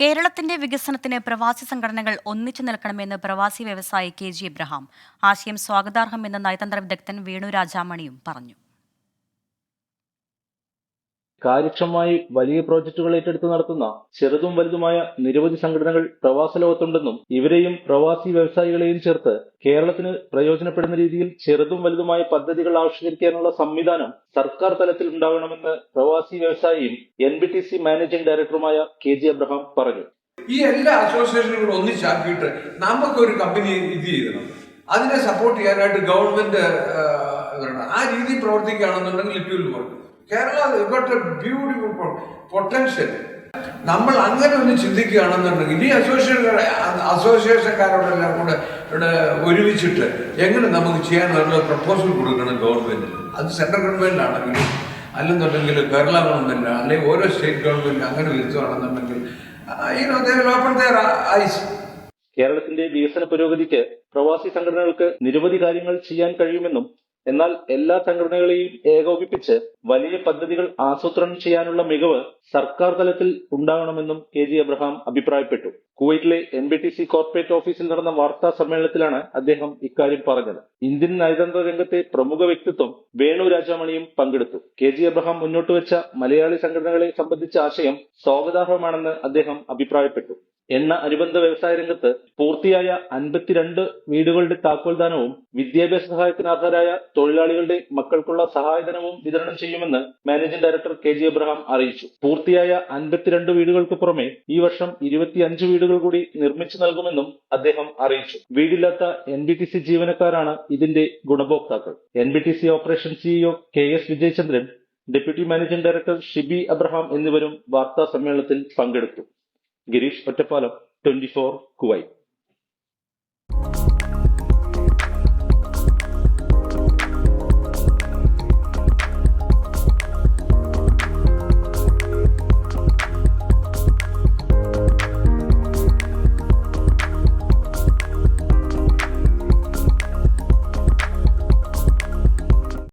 കേരളത്തിന്റെ വികസനത്തിന് പ്രവാസി സംഘടനകൾ ഒന്നിച്ചു നിൽക്കണമെന്ന് പ്രവാസി വ്യവസായി കെ ജി എബ്രഹാം. ആശയം സ്വാഗതാർഹമെന്ന് നയതന്ത്ര വിദഗ്ധൻ വേണു രാജാമണിയും പറഞ്ഞു. കാര്യക്ഷമമായി വലിയ പ്രോജക്റ്റുകൾ ഏറ്റെടുത്ത് നടത്തുന്ന ചെറുതും വലുതുമായ നിരവധി സംഘടനകൾ പ്രവാസ ലോകത്തുണ്ടെന്നും ഇവരെയും പ്രവാസി വ്യവസായികളെയും ചേർത്ത് കേരളത്തിന് പ്രയോജനപ്പെടുന്ന രീതിയിൽ ചെറുതും വലുതുമായ പദ്ധതികൾ ആവിഷ്കരിക്കാനുള്ള സംവിധാനം സർക്കാർ തലത്തിൽ ഉണ്ടാകണമെന്ന് പ്രവാസി വ്യവസായിയും N B T C managing ഡയറക്ടറുമായ കെ ജി അബ്രഹാം പറഞ്ഞു. ഈ എല്ലാ അസോസിയേഷനുകളും ഒന്നിച്ചാക്കിയിട്ട് നമുക്കൊരു കമ്പനി ഇത് ചെയ്യണം. അതിനെ സപ്പോർട്ട് ചെയ്യാനായിട്ട് ഗവൺമെന്റ് ആ രീതി പ്രവർത്തിക്കുകയാണെന്നുണ്ടെങ്കിൽ it will work Kerala got beautiful potential നമ്മൾ അങ്ങനെ ഒന്ന് ചിന്തിക്കുകയാണെന്നുണ്ടെങ്കിൽ ഈ അസോസിയേഷൻ അസോസിയേഷൻകാരോടെല്ലാം കൂടെ ഇവിടെ ഒരുമിച്ചിട്ട് എങ്ങനെ നമുക്ക് ചെയ്യാനുള്ള പ്രപ്പോസൽ കൊടുക്കണം ഗവൺമെന്റിന് അത് സെൻട്രൽ ഗവൺമെന്റിലാണെങ്കിലും അല്ലെന്നുണ്ടെങ്കിൽ കേരള ഗവൺമെന്റ് അല്ലെങ്കിൽ ഓരോ സ്റ്റേറ്റ് ഗവൺമെന്റ് അങ്ങനെ വരുത്തുകയാണെന്നുണ്ടെങ്കിൽ. കേരളത്തിന്റെ വികസന പുരോഗതിക്ക് പ്രവാസി സംഘടനകൾക്ക് നിരവധി കാര്യങ്ങൾ ചെയ്യാൻ കഴിയുമെന്നും എന്നാൽ എല്ലാ സംഘടനകളെയും ഏകോപിപ്പിച്ച് വലിയ പദ്ധതികൾ ആസൂത്രണം ചെയ്യാനുള്ള മികവ് സർക്കാർ തലത്തിൽ ഉണ്ടാകണമെന്നും കെ ജി അബ്രഹാം അഭിപ്രായപ്പെട്ടു. കുവൈറ്റിലെ N B T C corporate ഓഫീസിൽ നടന്ന വാർത്താ സമ്മേളനത്തിലാണ് അദ്ദേഹം ഇക്കാര്യം പറഞ്ഞത്. ഇന്ത്യൻ നയതന്ത്ര രംഗത്തെ പ്രമുഖ വ്യക്തിത്വം വേണു രാജാമണിയും പങ്കെടുത്തു. കെ ജി അബ്രഹാം മുന്നോട്ടുവച്ച മലയാളി സംഘടനകളെ സംബന്ധിച്ച ആശയം സ്വാഗതാർഹമാണെന്ന് അദ്ദേഹം അഭിപ്രായപ്പെട്ടു. എണ്ണ അനുബന്ധ വ്യവസായ രംഗത്ത് പൂർത്തിയായ അൻപത്തിരണ്ട് വീടുകളുടെ താക്കോൽദാനവും വിദ്യാഭ്യാസ സഹായത്തിന് അർഹരായ തൊഴിലാളികളുടെ മക്കൾക്കുള്ള സഹായധനവും വിതരണം ചെയ്യുമെന്ന് managing director K G Abraham അറിയിച്ചു. പൂർത്തിയായ അൻപത്തിരണ്ട് വീടുകൾക്ക് പുറമെ ഈ വർഷം ഇരുപത്തിയഞ്ച് വീടുകൾ കൂടി നിർമ്മിച്ചു നൽകുമെന്നും അദ്ദേഹം അറിയിച്ചു. വീടില്ലാത്ത എൻ ബി ടി സി ജീവനക്കാരാണ് ഇതിന്റെ ഗുണഭോക്താക്കൾ. N B T C operation CEO K S Vijayachandran deputy managing director Shibi Abraham എന്നിവരും വാർത്താ സമ്മേളനത്തിൽ പങ്കെടുത്തു. Girish Ottapalam twenty four Kuwait